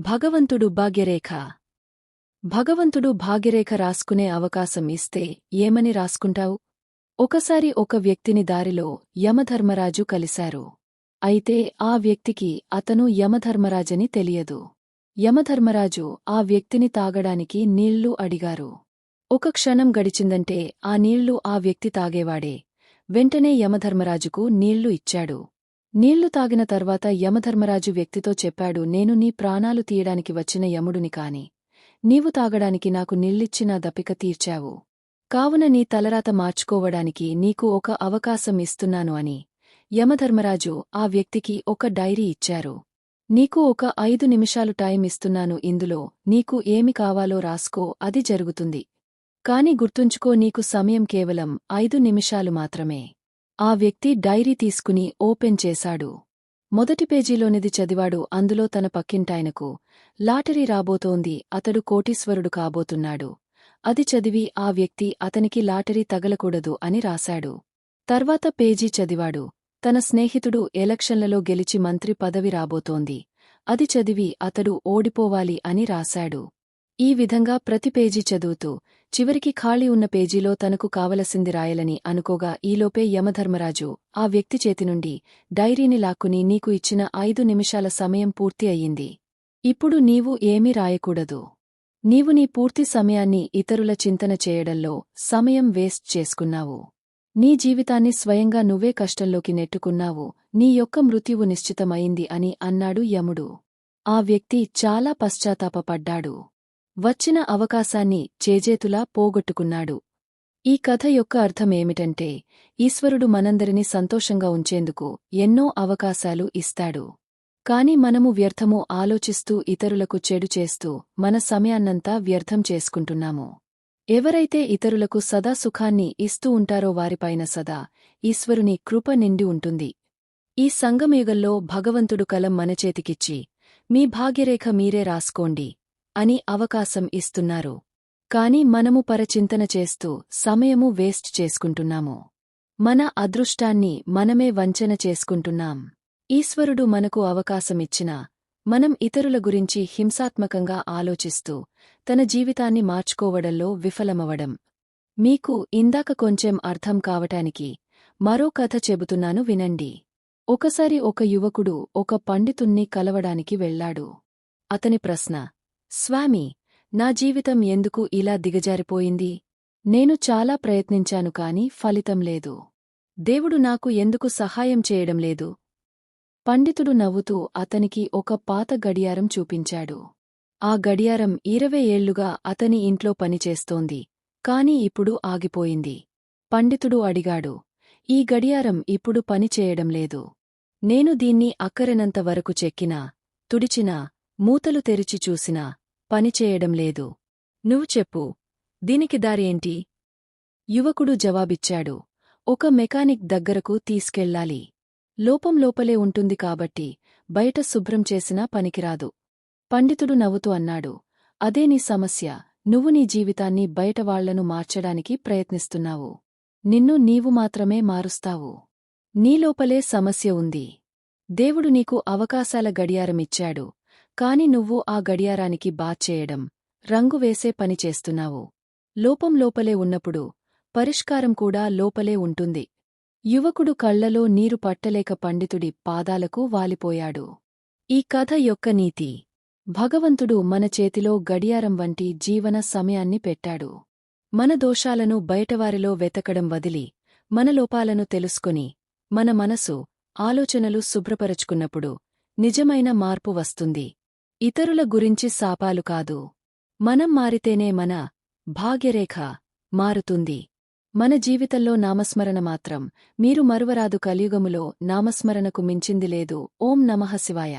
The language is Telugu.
భగవంతుడు భాగ్యరేఖ. భగవంతుడు భాగ్యరేఖ రాసుకునే అవకాశం ఇస్తే ఏమని రాసుకుంటావు? ఒకసారి ఒక వ్యక్తిని దారిలో యమధర్మరాజు కలిశారు. అయితే ఆ వ్యక్తికి అతను యమధర్మరాజని తెలియదు. యమధర్మరాజు ఆ వ్యక్తిని తాగడానికి నీళ్ళు అడిగారు. ఒక క్షణం గడిచిందంటే ఆ నీళ్ళు ఆ వ్యక్తి తాగేవాడే. వెంటనే యమధర్మరాజుకు నీళ్ళు ఇచ్చాడు. నీళ్ళు తాగిన తర్వాత యమధర్మరాజు వ్యక్తితో చెప్పాడు నేను నీ ప్రాణాలు తీయడానికి వచ్చిన యముడుని కాని నీవు తాగడానికి నాకు నీళ్ళిచ్చి నా దపిక తీర్చావు. కావున నీ తలరాత మార్చుకోవడానికి నీకు ఒక అవకాశం ఇస్తున్నాను అని యమధర్మరాజు ఆ వ్యక్తికి ఒక డైరీ ఇచ్చారు. నీకు ఒక ఐదు నిమిషాలు టైం ఇస్తున్నాను ఇందులో నీకు ఏమి కావాలో రాసుకో అది జరుగుతుంది. కాని గుర్తుంచుకో నీకు సమయం కేవలం ఐదు నిమిషాలు మాత్రమే. ఆ వ్యక్తి డైరీ తీసుకుని ఓపెన్ చేశాడు. మొదటి పేజీలోనిది చదివాడు అందులో తన పక్కింటాయనకు లాటరీ రాబోతోంది అతడు కోటీశ్వరుడు కాబోతున్నాడు. అది చదివి ఆ వ్యక్తి అతనికి లాటరీ తగలకూడదు అని రాశాడు. తర్వాత పేజీ చదివాడు తన స్నేహితుడు ఎలక్షన్లలో గెలిచి మంత్రి పదవి రాబోతోంది. అది చదివి అతడు ఓడిపోవాలి అని రాశాడు. ఈ విధంగా ప్రతి పేజీ చదువుతూ చివరికి ఖాళీ ఉన్న పేజీలో తనకు కావలసింది రాయలని అనుకోగా ఈలోపే యమధర్మరాజు ఆ వ్యక్తి చేతినుండి డైరీని లాక్కుని నీకు ఇచ్చిన ఐదు నిమిషాల సమయం పూర్తి అయ్యింది. ఇప్పుడు నీవు ఏమీ రాయకూడదు. నీవు నీ పూర్తి సమయాన్ని ఇతరుల చింతన చేయడంలో సమయం వేస్ట్ చేసుకున్నావు. నీ జీవితాన్ని స్వయంగా నువ్వే కష్టంలోకి నెట్టుకున్నావు. నీ యొక్క మృత్యువు నిశ్చితమైంది అని అన్నాడు యముడు. ఆ వ్యక్తి చాలా పశ్చాత్తాపపడ్డాడు. వచ్చిన అవకాశాన్ని చేజేతులా పోగొట్టుకున్నాడు. ఈ కథ యొక్క అర్థమేమిటంటే ఈశ్వరుడు మనందరినీ సంతోషంగా ఉంచేందుకు ఎన్నో అవకాశాలు ఇస్తాడు. కాని మనము వ్యర్థము ఆలోచిస్తూ ఇతరులకు చెడు చేస్తూ మన సమయాన్నంతా వ్యర్థం చేసుకుంటున్నాము. ఎవరైతే ఇతరులకు సదా సుఖాన్ని ఇస్తూ ఉంటారో వారిపైన సదా ఈశ్వరుని కృప నిండి ఉంటుంది. ఈ సంగమయుగంలో భగవంతుడు కలం మనచేతికిచ్చి మీ భాగ్యరేఖ మీరే రాసుకోండి అని అవకాశం ఇస్తున్నారు. కాని మనము పరచింతన చేస్తూ సమయము వేస్ట్ చేసుకుంటున్నాము. మన అదృష్టాన్ని మనమే వంచన చేసుకుంటున్నాం. ఈశ్వరుడు మనకు అవకాశమిచ్చినా మనం ఇతరుల గురించి హింసాత్మకంగా ఆలోచిస్తూ తన జీవితాన్ని మార్చుకోవడంలో విఫలమవడం మీకు ఇందాక కొంచెం అర్థం కావటానికి మరో కథ చెబుతున్నాను వినండి. ఒకసారి ఒక యువకుడు ఒక పండితుణ్ణి కలవడానికి వెళ్ళాడు అతని ప్రశ్న స్వామి నా జీవితం ఎందుకు ఇలా దిగజారిపోయింది? నేను చాలా ప్రయత్నించాను కాని ఫలితం లేదు. దేవుడు నాకు ఎందుకు సహాయం చేయడం లేదు? పండితుడు నవ్వుతూ అతనికి ఒక పాత గడియారం చూపించాడు. ఆ గడియారం ఇరవై ఏళ్ళుగా అతని ఇంట్లో పనిచేస్తోంది కాని ఇప్పుడు ఆగిపోయింది. పండితుడు అడిగాడు ఈ గడియారం ఇప్పుడు పనిచేయడం లేదు. నేను దీన్ని అక్కరనంత వరకు చెక్కినా తుడిచినా మూతలు తెరిచి చూసినా పనిచేయడం లేదు. నువ్వు చెప్పు దీనికి దారేంటి? యువకుడు జవాబిచ్చాడు ఒక మెకానిక్ దగ్గరకు తీసుకెళ్ళాలి లోపం లోపలే ఉంటుంది కాబట్టి బయట శుభ్రం చేసినా పనికిరాదు. పండితుడు నవ్వుతూ అన్నాడు అదే నీ సమస్య నువ్వు నీ జీవితాన్ని బయటవాళ్ళను మార్చడానికి ప్రయత్నిస్తున్నావు. నిన్ను నీవు మాత్రమే మారుస్తావు. నీలోపలే సమస్య ఉంది. దేవుడు నీకు అవకాశాల గడియారమిచ్చాడు. కాని నువ్వు ఆ గడియారానికి బాచ్చేయడం రంగు వేసే పని చేస్తున్నావు. లోపం లోపలే ఉన్నప్పుడు పరిష్కారం కూడా లోపలే ఉంటుంది. యువకుడు కళ్ళలో నీరు పట్టలేక పండితుడి పాదాలకు వాలిపోయాడు. ఈ కథ యొక్క నీతి. భగవంతుడు మన చేతిలో గడియారం వంటి జీవన సమయాన్ని పెట్టాడు. మన దోషాలను బయటవారిలో వెతకడం వదిలి మన లోపాలను తెలుసుకుని మన మనసు ఆలోచనలు శుభ్రపరచుకున్నప్పుడు నిజమైన మార్పు వస్తుంది. ఇతరుల గురించి శాపాలు కాదు. మనం మారితేనే మన భాగ్యరేఖ మారుతుంది. మన జీవితంలో నామస్మరణ మాత్రం మీరు మరువరాదు కలియుగములో నామస్మరణకు మించింది లేదు. ఓం నమః శివాయ.